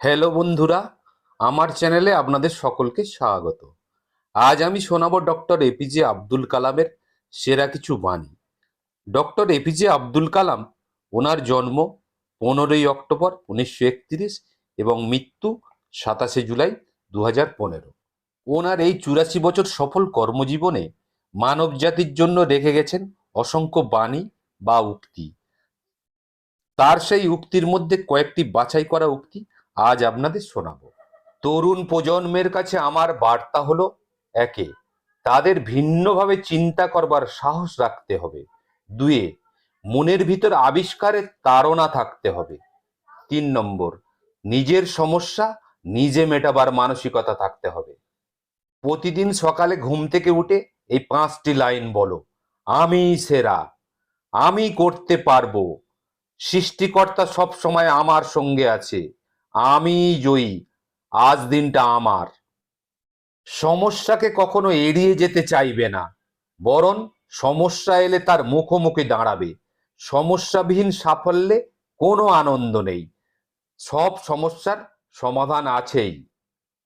Hello বন্ধুরা, আমার চ্যানেলে আপনাদের সকলকে স্বাগত। আজ আমি শোনাবো ডক্টর এপিজে আব্দুল কালামের সেরা কিছু বাণী। ডক্টর এপিজে আব্দুল কালাম ওনার জন্ম পনেরোই অক্টোবর উনিশশো একত্রিশ এবং মৃত্যু সাতাশে জুলাই দু হাজার পনেরো। ওনার এই চুরাশি বছর সফল কর্মজীবনে মানব জাতির জন্য রেখে গেছেন অসংখ্য বাণী বা উক্তি। তার সেই উক্তির মধ্যে কয়েকটি বাছাই করা উক্তি আজ আপনাদের শোনাবো। তরুণ প্রজন্মের কাছে আমার বার্তা হলো, একে, তাদের ভিন্নভাবে চিন্তা করবার সাহস রাখতে হবে। দুয়ে, মনের ভিতর আবিষ্কারের তাড়না থাকতে হবে। তিন নম্বর, নিজের সমস্যা নিজে মেটাবার মানসিকতা থাকতে হবে। প্রতিদিন সকালে ঘুম থেকে উঠে এই পাঁচটি লাইন বলো, আমি সেরা, আমি করতে পারব, সৃষ্টিকর্তা সব সময় আমার সঙ্গে আছে আমি জয়ী, আজ দিনটা আমার। সমস্যাকে কখনো এড়িয়ে যেতে চাইবে না, বরং সমস্যা এলে তার মুখোমুখি দাঁড়াবে। সমস্যাবিহীন সাফল্যে কোনো আনন্দ নেই, সব সমস্যার সমাধান আছেই।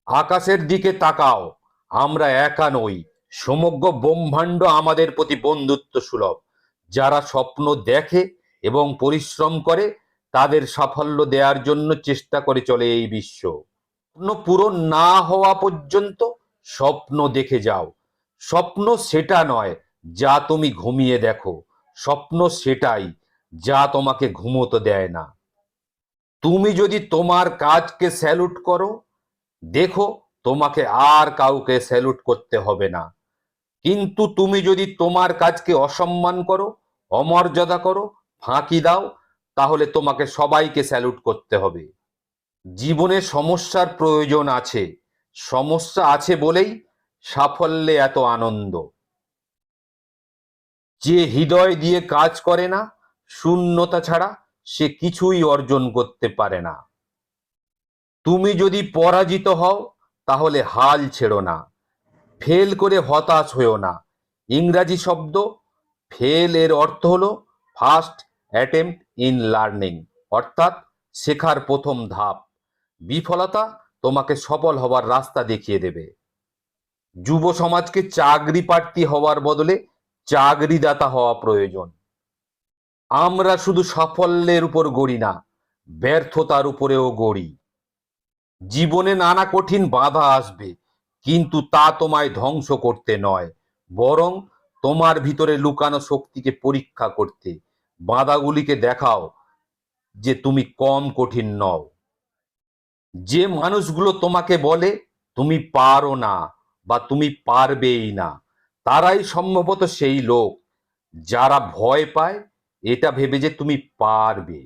আকাশের দিকে তাকাও, আমরা একা নই, সমগ্র ব্রহ্মাণ্ড আমাদের প্রতি বন্ধুত্ব সুলভ। যারা স্বপ্ন দেখে এবং পরিশ্রম করে তাদের সাফল্য দেওয়ার জন্য চেষ্টা করে চলে এই বিশ্ব। স্বপ্ন পূরণ না হওয়া পর্যন্ত স্বপ্ন দেখে যাও। স্বপ্ন সেটা নয় যা তুমি ঘুমিয়ে দেখো। স্বপ্ন সেটাই যা তোমাকে ঘুমোতে দেয় না। তুমি যদি তোমার কাজকে স্যালুট করো, দেখো তোমাকে আর কাউকে স্যালুট করতে হবে না। কিন্তু তুমি যদি তোমার কাজকে অসম্মান করো, অমর্যাদা করো, ফাঁকি দাও তাহলে তোমাকে সবাইকে স্যালুট করতে হবে। জীবনে সমস্যার প্রয়োজন আছে। সমস্যা আছে বলেই সাফল্যে এত আনন্দ। যে হৃদয় দিয়ে কাজ করে না, শূন্যতা ছাড়া সে কিছুই অর্জন করতে পারে না। তুমি যদি পরাজিত হও, তাহলে হাল ছেড়ো না। ফেল করে হতাশ হয়েও না। ইংরাজি শব্দ, ফেল এর অর্থ হলো ফার্স্ট অ্যাটেম্প ইন লার্নিং অর্থাৎ শেখার প্রথম ধাপ। বিফলতা তোমাকে সফল হবার রাস্তা দেখিয়ে দেবে। যুব সমাজকে চাকরি প্রার্থী হওয়ার বদলে চাকরিদাতা হওয়া প্রয়োজন। আমরা শুধু সাফল্যের উপর গড়ি না, ব্যর্থতার উপরেও গড়ি। জীবনে নানা কঠিন বাধা আসবে, কিন্তু তা তোমায় ধ্বংস করতে নয়, বরং তোমার ভিতরে লুকানো শক্তিকে পরীক্ষা করতে বাধাগুলিকে দেখাও যে তুমি কম কঠিন নও। যে মানুষগুলো তোমাকে বলে, তুমি পারো না বা তুমি পারবেই না, তারাই সম্ভবত সেই লোক যারা ভয় পায়, এটা ভেবে যে তুমি পারবে।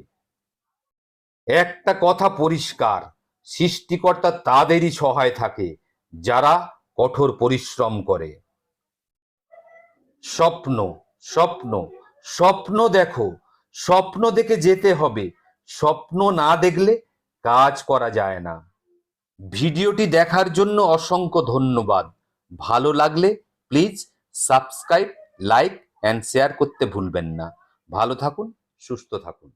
একটা কথা পরিষ্কার, সৃষ্টিকর্তা তাদেরই সহায় থাকে, যারা কঠোর পরিশ্রম করে। স্বপ্ন স্বপ্ন স্বপ্ন দেখো, স্বপ্ন দেখে যেতে হবে। স্বপ্ন না দেখলে কাজ করা যায় না। ভিডিওটি দেখার জন্য অসংখ্য ধন্যবাদ। ভালো লাগলে please subscribe, like and share করতে ভুলবেন না। ভালো থাকুন, সুস্থ থাকুন।